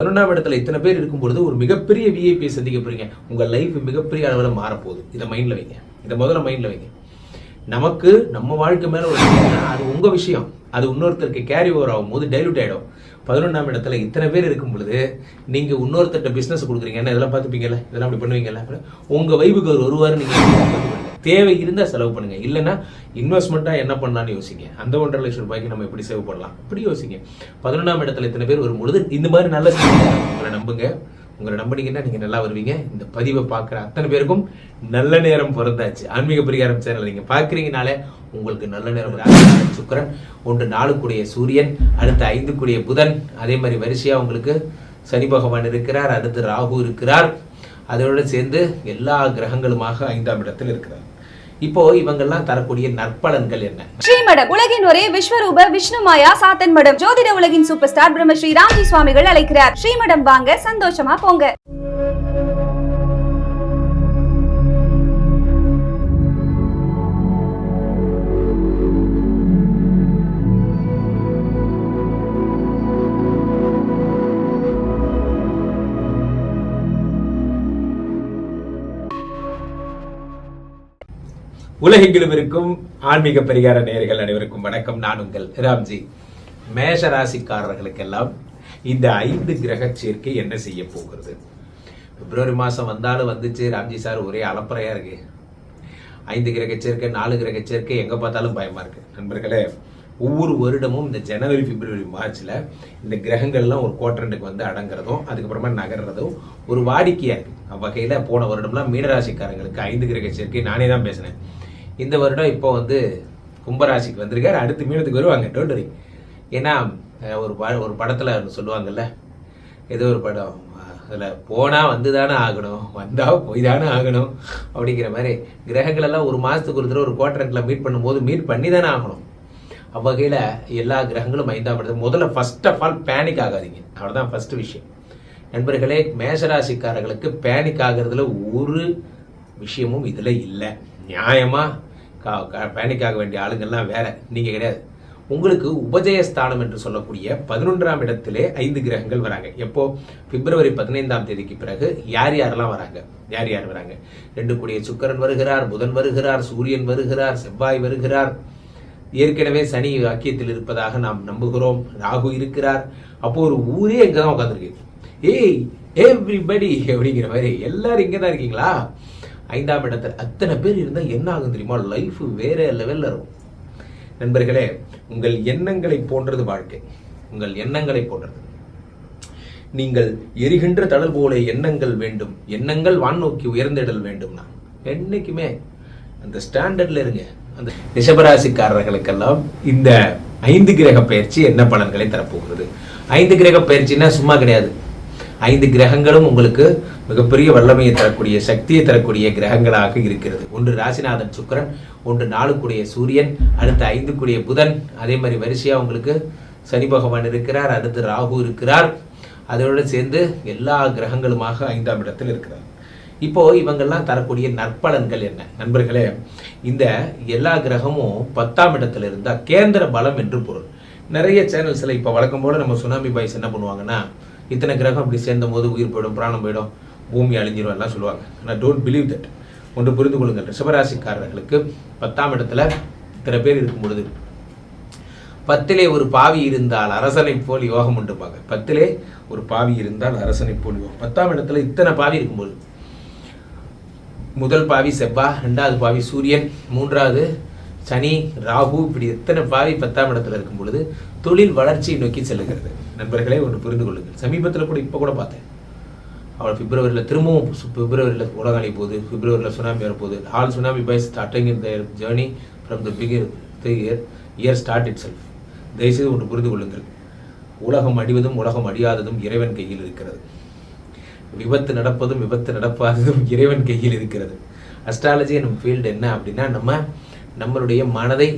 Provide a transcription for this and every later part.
பதினொன்றாம் இடத்துல இத்தனை பேர் இருக்கும்பொழுது ஒரு மிகப்பெரிய விஐபியை சந்திக்க போறீங்க உங்க லைஃப் மிகப்பெரிய அளவில் மாறப்போகுது. இதை மைண்ட்ல வைங்க. இதை முதல்ல மைண்ட்ல வைங்க. நமக்கு நம்ம வாழ்க்கை மேல ஒரு அது உங்க விஷயம். அது இன்னொருத்தருக்கு கேரி ஓவர் ஆகும் போது டைலூட் ஆயிடும். பதினொன்றாம் இடத்துல இத்தனை பேர் இருக்கும் பொழுது நீங்க இன்னொருத்தர்கிட்ட பிசினஸ் கொடுக்குறீங்க. என்ன இதெல்லாம் பார்த்துப்பீங்கல்ல? இதெல்லாம் அப்படி பண்ணுவீங்கல்ல? உங்க வைபுக்கு ஒரு வருவாரு நீங்க தேவை இருந்தால் செலவு பண்ணுங்க. இல்லைன்னா இன்வெஸ்ட்மெண்ட்டாக என்ன பண்ணலான்னு யோசிங்க. அந்த ஒன்றரை லட்சம் ரூபாய்க்கு நம்ம எப்படி சேவ் பண்ணலாம்? இப்படி யோசிங்க. பதினொன்றாம் இடத்துல இத்தனை பேர் வரும்பொழுது இந்த மாதிரி நல்ல உங்களை நம்புங்க. உங்களை நம்பினீங்கன்னா நீங்க நல்லா வருவீங்க. இந்த பதிவை பார்க்குற அத்தனை பேருக்கும் நல்ல நேரம் பிறந்தாச்சு. ஆன்மீக பரிகாரம் சேனல் நீங்க பார்க்குறீங்கனாலே உங்களுக்கு நல்ல நேரம் சுக்கரன் ஒன்று நாலுக்குடைய சூரியன் அடுத்து ஐந்துக்குடைய புதன். அதே மாதிரி வரிசையா உங்களுக்கு சனி பகவான் இருக்கிறார் அடுத்து ராகு இருக்கிறார். அதோட சேர்ந்து எல்லா கிரகங்களுமாக ஐந்தாம் இடத்தில் இருக்கிறார். இப்போ இவங்கெல்லாம் தரக்கூடிய நற்பலன்கள் என்ன? ஸ்ரீமடம் உலகின் ஒரே விஸ்வரூப விஷ்ணு மாயா சாத்தன் மடம். ஜோதிட உலகின் சூப்பர் ஸ்டார் பிரம்மஸ்ரீ ராம்ஜி சுவாமிகள் அழைக்கிறார். ஸ்ரீமடம் வாங்க சந்தோஷமா போங்க. உலகெங்கிலும் இருக்கும் ஆன்மீக பரிகார நேர்கள் அனைவருக்கும் வணக்கம். நான் உங்கள் ராம்ஜி. மேஷ ராசிக்காரர்களுக்கெல்லாம் இந்த ஐந்து கிரக சேர்க்கை என்ன செய்ய போகிறது? பிப்ரவரி மாதம் வந்தாலும் வந்துச்சு. ராம்ஜி சார் ஒரே அலப்பறையா இருக்கு. ஐந்து கிரக சேர்க்கை நாலு கிரக சேர்க்கை எங்க பார்த்தாலும் பயமா இருக்கு. நண்பர்களே ஒவ்வொரு வருடமும் இந்த ஜனவரி பிப்ரவரி மார்ச்ல இந்த கிரகங்கள்லாம் ஒரு குவாட்ரண்டுக்கு வந்து அடங்குறதும் அதுக்கப்புறமா நகர்றதும் ஒரு வாடிக்கையா இருக்கு. அவ்வகையில போன வருடம்லாம் மீனராசிக்காரங்களுக்கு ஐந்து கிரக சேர்க்கை நானே தான் பேசினேன். இந்த வருடம் இப்போ வந்து கும்பராசிக்கு வந்திருக்காரு. அடுத்து மீனத்துக்கு வருவாங்க. டோன்ட் வரி ஏன்னா ஒரு ப- ஒரு படத்தில் சொல்லுவாங்கல்ல. ஏதோ ஒரு படம். அதில் போனால் வந்து தானே ஆகணும். வந்தால் போய் தானே ஆகணும். அப்படிங்கிற மாதிரி கிரகங்கள் எல்லாம் ஒரு மாதத்துக்கு ஒரு தடவை ஒரு குவார்டரண்டில் மீட் பண்ணும்போது மீட் பண்ணி தானே ஆகணும். அவ்வகையில் எல்லா கிரகங்களும் ஐந்தாம் முதல்ல ஃபர்ஸ்ட் ஆஃப் ஆல் பேனிக் ஆகாதீங்க. அவ்வளோதான் ஃபர்ஸ்ட் விஷயம். நண்பர்களே மேஷராசிக்காரர்களுக்கு பேனிக் ஆகிறதுல ஒரு விஷயமும் இதில் இல்லை. நியாயமாக பேனிக் ஆக வேண்டிய ஆளுங்கள்லாம் வேற நீங்கள் கிடையாது. உங்களுக்கு உபஜயஸ்தானம் என்று சொல்லக்கூடிய பதினொன்றாம் இடத்திலே ஐந்து கிரகங்கள் வராங்க. எப்போ? பிப்ரவரி பதினைந்தாம் தேதிக்கு பிறகு யார் யாரெல்லாம் வராங்க? யார் யார் வராங்க? ரெண்டு கூடிய சுக்கரன் வருகிறார் புதன் வருகிறார் சூரியன் வருகிறார் செவ்வாய் வருகிறார். ஏற்கனவே சனி வாக்கியத்தில் இருப்பதாக நாம் நம்புகிறோம். ராகு இருக்கிறார். அப்போ ஒரு ஊரே இங்கே தான் உட்காந்துருக்கு ஏய் எவ்ரிபடி அப்படிங்கிற மாதிரி. எல்லாரும் இங்கே தான் இருக்கீங்களா? ஐந்தாம் இடத்துல அத்தனை பேர் இருந்தால் என்ன ஆகும் தெரியுமா? லைஃப் வேற லெவலில் இருக்கும். நண்பர்களே உங்கள் எண்ணங்களை போன்றது வாழ்க்கை. உங்கள் எண்ணங்களை போன்றது. நீங்கள் எரிகின்ற தளர் போல எண்ணங்கள் வேண்டும். எண்ணங்கள் வான் உயர்ந்திடல் வேண்டும்னா. என்னைக்குமே அந்த ஸ்டாண்டர்ட்ல இருங்க. அந்த ரிஷபராசிக்காரர்களுக்கெல்லாம் இந்த ஐந்து கிரக பயிற்சி என்ன பலன்களை தரப்போகிறது? ஐந்து கிரக பயிற்சின்னா சும்மா கிடையாது. ஐந்து கிரகங்களும் உங்களுக்கு மிகப்பெரிய வல்லமையை தரக்கூடிய சக்தியை தரக்கூடிய கிரகங்களாக இருக்கிறது. ஒன்று ராசிநாதன் சுக்கிரன் ஒன்று நாலுக்குடைய சூரியன் அடுத்து ஐந்துக்குடைய புதன். அதே மாதிரி வரிசையா உங்களுக்கு சனி பகவான் இருக்கிறார் அடுத்து ராகு இருக்கிறார். அதோடு சேர்ந்து எல்லா கிரகங்களுமாக ஐந்தாம் இடத்தில் இருக்கிறார். இப்போ இவங்கெல்லாம் தரக்கூடிய நற்பலன்கள் என்ன? நண்பர்களே இந்த எல்லா கிரகமும் பத்தாம் இடத்துல இருந்தா கேந்திர பலம் என்று பொருள். நிறைய சேனல்ஸ்ல இப்போ வழக்கம் போல நம்ம சுனாமி பாய்ஸ் என்ன பண்ணுவாங்கன்னா இத்தனை கிரகம் அப்படி சேர்ந்த போது உயிர் போயிடும் பிராணம் போயிடும் பூமி அழிஞ்சிரும் எல்லாம் சொல்லுவாங்க. ஆனால் டோன்ட் பிலீவ் தட் ஒன்று புரிந்து கொள்ளுங்கள். ரிஷபராசிக்காரர்களுக்கு பத்தாம் இடத்துல இத்தனை பேர் இருக்கும் பொழுது பத்திலே ஒரு பாவி இருந்தால் அரசனை போல் யோகம் உண்டுப்பாங்க பத்திலே ஒரு பாவி இருந்தால் அரசனை போல் யோகம். பத்தாம் இடத்துல இத்தனை பாவி இருக்கும்போது முதல் பாவி செவ்வாய் ரெண்டாவது பாவி சூரியன் மூன்றாவது சனி ராகு இப்படி எத்தனை பாவி பத்தாம் இடத்துல இருக்கும் பொழுது தொழில் வளர்ச்சியை நோக்கி செல்லுகிறது. நண்பர்களே ஒன்று புரிந்து கொள்ளுங்கள். சமீபத்தில் கூட இப்போ கூட பார்த்தேன். அவள் பிப்ரவரியில் திரும்பவும் பிப்ரவரியில் உலகம் அழி போகுது. பிப்ரவரியில் சுனாமி வரப்போகுது. All tsunami by starting in their journey from the bigger the year year start it self தயவுசெய்து ஒன்று புரிந்து கொள்ளுங்கள். உலகம் அடிவதும் உலகம் அடியாததும் இறைவன் கையில் இருக்கிறது. விபத்து நடப்பதும் விபத்து நடப்பாததும் இறைவன் கையில் இருக்கிறது. அஸ்ட்ராலஜி நம்ம ஃபீல்டு என்ன அப்படின்னா நம்ம நம்மளுடைய மனதை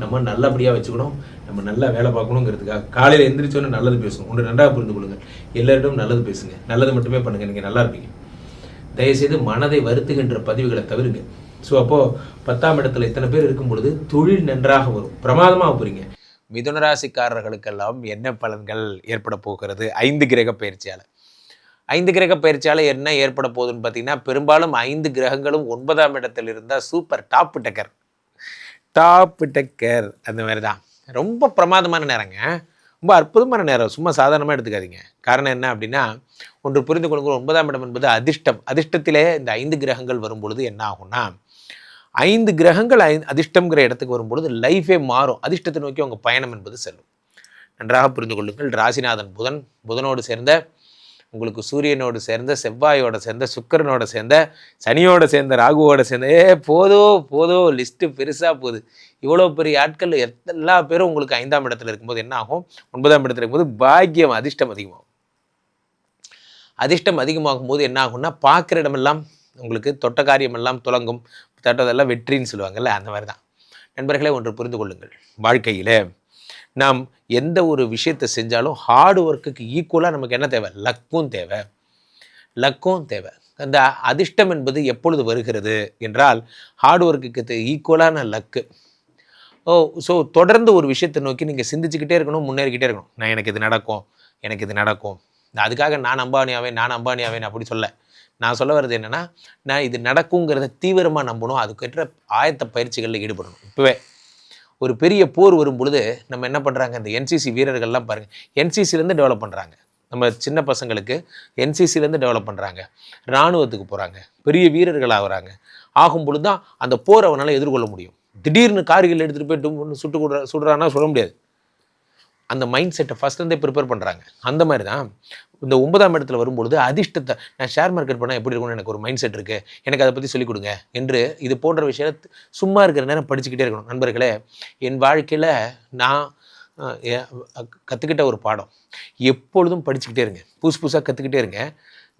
நம்ம நல்லபடியாக வச்சுக்கணும். நம்ம நல்லா வேலை பார்க்கணுங்கிறதுக்காக காலையில் எந்திரிச்சோன்னே நல்லது பேசணும் ஒன்று நன்றாக புரிந்து கொள்ளுங்கள் எல்லாரிடம் நல்லது பேசுங்க. நல்லது மட்டுமே பண்ணுங்க. நீங்கள் நல்லா இருப்பீங்க. தயவுசெய்து மனதை வருத்துகின்ற பதிவுகளை தவிருங்க. ஸோ அப்போது பத்தாம் இடத்துல இத்தனை பேர் இருக்கும் பொழுது தொழில் நன்றாக வரும். பிரமாதமாக போகிறீங்க மிதுனராசிக்காரர்களுக்கெல்லாம் என்ன பலன்கள் ஏற்பட போகிறது? ஐந்து கிரக பயிற்சியால். ஐந்து கிரக பயிற்சியால் என்ன ஏற்பட போகுதுன்னு பார்த்தீங்கன்னா பெரும்பாலும் ஐந்து கிரகங்களும் ஒன்பதாம் இடத்தில் இருந்தால் super top decker top decker அந்த மாதிரி தான் ரொம்ப பிரமாதமான நேரங்க. ரொம்ப அற்புதமான நேரம். சும்மா சாதாரணமாக எடுத்துக்காதீங்க. காரணம் என்ன அப்படின்னா ஒன்று புரிந்து கொள்ளுங்கள். ஒன்பதாம் இடம் என்பது அதிர்ஷ்டம். அதிர்ஷ்டத்திலே இந்த ஐந்து கிரகங்கள் வரும்பொழுது என்ன ஆகும்னா ஐந்து கிரகங்கள் ஐ அதிர்ஷ்டம்ங்கிற இடத்துக்கு வரும்பொழுது லைஃபே மாறும். அதிர்ஷ்டத்தை நோக்கி உங்கள் பயணம் என்பது செல்லும். நன்றாக புரிந்து கொள்ளுங்கள். ராசிநாதன் புதன். புதனோடு சேர்ந்த உங்களுக்கு சூரியனோடு சேர்ந்த செவ்வாயோட சேர்ந்த சுக்கரனோட சேர்ந்த சனியோட சேர்ந்த ராகுவோட சேர்ந்த ஏ போதோ போதோ லிஸ்ட்டு பெருசாக போகுது. இவ்வளோ பெரிய ஆட்கள் எல்லா பேரும் உங்களுக்கு ஐந்தாம் இடத்துல இருக்கும்போது என்ன ஆகும்? ஒன்பதாம் இடத்துல இருக்கும்போது பாக்கியம் அதிர்ஷ்டம் அதிகமாகும். அதிர்ஷ்டம் அதிகமாகும் போது என்ன ஆகும்னா பார்க்குற இடமெல்லாம் உங்களுக்கு தொட்ட காரியமெல்லாம் துலங்கும். தொட்டதெல்லாம் வெற்றின்னு சொல்லுவாங்கல்ல அந்த மாதிரி தான் நண்பர்களே ஒன்று புரிந்து கொள்ளுங்கள். வாழ்க்கையில் நாம் எந்த ஒரு விஷயத்தை செஞ்சாலும் ஹார்ட் ஒர்க்குக்கு ஈக்குவலாக நமக்கு என்ன தேவை? லக்கும் தேவை. லக்கும் தேவை. அந்த அதிர்ஷ்டம் என்பது எப்பொழுது வருகிறது என்றால் ஹார்ட் ஒர்க்குக்கு ஈக்குவலான லக்கு ஓ ஸோ தொடர்ந்து ஒரு விஷயத்தை நோக்கி நீங்கள் சிந்திச்சுக்கிட்டே இருக்கணும் முன்னேறிக்கிட்டே இருக்கணும். நான் எனக்கு இது நடக்கும் எனக்கு இது நடக்கும். நான் அதுக்காக நான் அம்பானியாவேன் நான் அம்பானியாவேன் அப்படி சொல்ல. நான் சொல்ல வர்றது என்னென்னா நான் இது நடக்குங்கிறத தீவிரமாக நம்பணும். அதுக்கேற்ற ஆயத்த பயிற்சிகளில் ஈடுபடணும். இப்போவே. ஒரு பெரிய போர் வரும் பொழுது நம்ம என்ன பண்ணுறாங்க இந்த என்சிசி வீரர்கள்லாம் பாருங்கள் என்சிசிலேருந்து டெவலப் பண்ணுறாங்க நம்ம சின்ன பசங்களுக்கு என்சிசிலேருந்து டெவலப் பண்ணுறாங்க இராணுவத்துக்கு போகிறாங்க பெரிய வீரர்கள் ஆகுறாங்க. ஆகும் பொழுது தான் அந்த போரை அவனால் எதிர்கொள்ள முடியும். திடீர்னு கார்கள் எடுத்துகிட்டு போயிட்டு சுட்டு கொடுற சுடுறான்னா சொல்ல முடியாது. அந்த மைண்ட் செட்டை ஃபஸ்ட்லேருந்தே ப்ரிப்பேர் பண்ணுறாங்க அந்த மாதிரி தான் இந்த ஒன்பதாம் இடத்துல வரும்பொழுது அதிர்ஷ்டத்தை நான் ஷேர் மார்க்கெட் பண்ணால் எப்படி இருக்கும்னு எனக்கு ஒரு மைண்ட் செட் இருக்குது எனக்கு அதை பற்றி சொல்லிக் கொடுங்க என்று இது போன்ற விஷயத்தை சும்மா இருக்கிற நேரம் படிச்சுக்கிட்டே இருக்கணும். நண்பர்களே என் வாழ்க்கையில் நான் கற்றுக்கிட்ட ஒரு பாடம். எப்பொழுதும் படிச்சுக்கிட்டே இருங்க. புதுசு புதுசாக கற்றுக்கிட்டே இருங்க.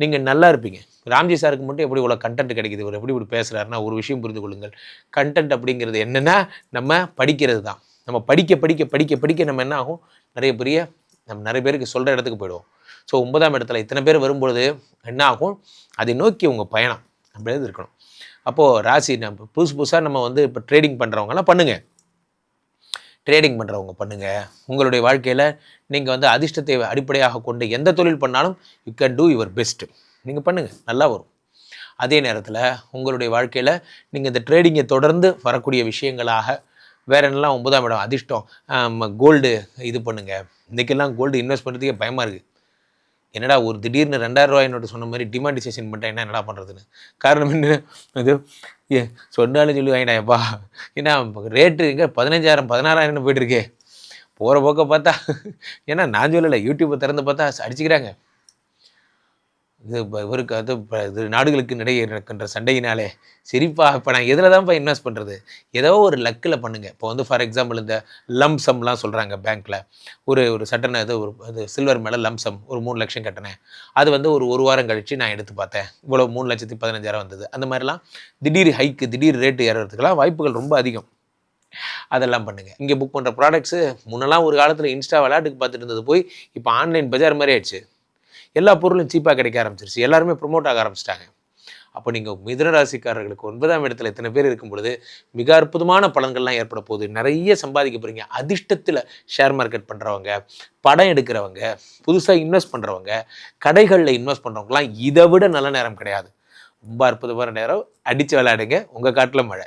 நீங்கள் நல்லா இருப்பீங்க. ராம்ஜி சாருக்கு மட்டும் எப்படி இவ்வளோ கண்டென்ட் கிடைக்குது? இவர் எப்படி இப்படி பேசுகிறாருன்னா ஒரு விஷயம் புரிந்து கொள்ளுங்கள். கண்டென்ட் அப்படிங்கிறது என்னென்னா நம்ம படிக்கிறது தான் நம்ம படிக்க படிக்க படிக்க படிக்க நம்ம என்ன ஆகும் நிறைய பெரிய நம்ம நிறைய பேருக்கு சொல்கிற இடத்துக்கு போயிடுவோம். ஸோ ஒன்பதாம் இடத்துல இத்தனை பேர் வரும்பொழுது என்ன ஆகும் அதை நோக்கி உங்கள் பயணம் அப்படியே இருக்கணும். அப்போது ராசி நம்ம புதுசு புதுசாக நம்ம வந்து இப்போ ட்ரேடிங் பண்ணுறவங்கலாம் பண்ணுங்கள் ட்ரேடிங் பண்ணுறவங்க பண்ணுங்கள் உங்களுடைய வாழ்க்கையில் நீங்கள் வந்து அதிர்ஷ்டத்தை அடிப்படையாக கொண்டு எந்த தொழில் பண்ணாலும் you can do your best நீங்கள் பண்ணுங்கள் நல்லா வரும். அதே நேரத்தில் உங்களுடைய வாழ்க்கையில் நீங்கள் இந்த ட்ரேடிங்கை தொடர்ந்து வரக்கூடிய விஷயங்களாக வேற என்னெல்லாம் ஒன்பதாம் இடம் அதிர்ஷ்டம் கோல்டு இது பண்ணுங்கள் இன்றைக்கெல்லாம் கோல்டு இன்வெஸ்ட் பண்ணுறதுக்கே பயமாக இருக்குது என்னடா ஒரு திடீர்னு ரெண்டாயிரம் ரூபாய் நோட்டு சொன்ன மாதிரி டிமாண்டிசேஷன் பண்ணிட்டா என்ன என்னடா பண்ணுறதுன்னு காரணம் என்ன? இது ஏ சொன்னாலும் சொல்லி வாங்கிட்டாப்பா ஏன்னா ரேட்டு எங்கே பதினஞ்சாயிரம் பதினாறாயிரம்னு போயிட்டுருக்கே போகிற போக்க பார்த்தா ஏன்னா நான் சொல்லலை யூடியூப்பை திறந்து பார்த்தா அடிச்சுக்கிறாங்க. இது இப்போ இவருக்கு அது இப்போ இது நாடுகளுக்கு இடையே நடக்கின்ற சண்டையினாலே சரிப்பா இப்போ நான் எதில் தான்ப்பா இன்வெஸ்ட் பண்ணுறது ஏதோ ஒரு லக்கில் பண்ணுங்கள் இப்போ வந்து ஃபார் எக்ஸாம்பிள் இந்த லம்சம்லாம் சொல்கிறாங்க பேங்க்கில் ஒரு ஒரு சட்டனை இது ஒரு இது சில்வர் மேலே லம்சம் ஒரு மூணு லட்சம் கட்டினேன். அது வந்து ஒரு ஒரு வாரம் கழித்து நான் எடுத்து பார்த்தேன். இவ்வளோ மூணு லட்சத்தி பதினஞ்சாயிரம் வந்தது. அந்த மாதிரிலாம் திடீர் ஹைக்கு திடீர் ரேட்டு ஏறுறதுக்கெல்லாம் வாய்ப்புகள் ரொம்ப அதிகம். அதெல்லாம் பண்ணுங்கள் இங்கே புக் பண்ணுற ப்ராடக்ட்ஸு முன்னெல்லாம் ஒரு காலத்தில் இன்ஸ்டா விளையாட்டுக்கு பார்த்துட்டு இருந்தது. போய் இப்போ ஆன்லைன் பஜார் மாதிரி ஆயிடுச்சு. எல்லா பொருளும் சீப்பாக கிடைக்க ஆரம்பிச்சிருச்சு. எல்லாருமே ப்ரொமோட் ஆக ஆரம்பிச்சிட்டாங்க. அப்போ நீங்கள் மிதனராசிக்காரர்களுக்கு ஒன்பதாம் இடத்துல இத்தனை பேர் இருக்கும் பொழுது மிக அற்புதமான பலன்கள்லாம் ஏற்பட போகுது. நிறைய சம்பாதிக்க போகிறீங்க அதிர்ஷ்டத்தில் ஷேர் மார்க்கெட் பண்ணுறவங்க படம் எடுக்கிறவங்க புதுசாக இன்வெஸ்ட் பண்ணுறவங்க கடைகளில் இன்வெஸ்ட் பண்ணுறவங்கலாம் இதை விட நல்ல நேரம் கிடையாது. ரொம்ப அற்புதமான நேரம். அடித்து விளையாடுங்க. உங்கள் காட்டில் மழை.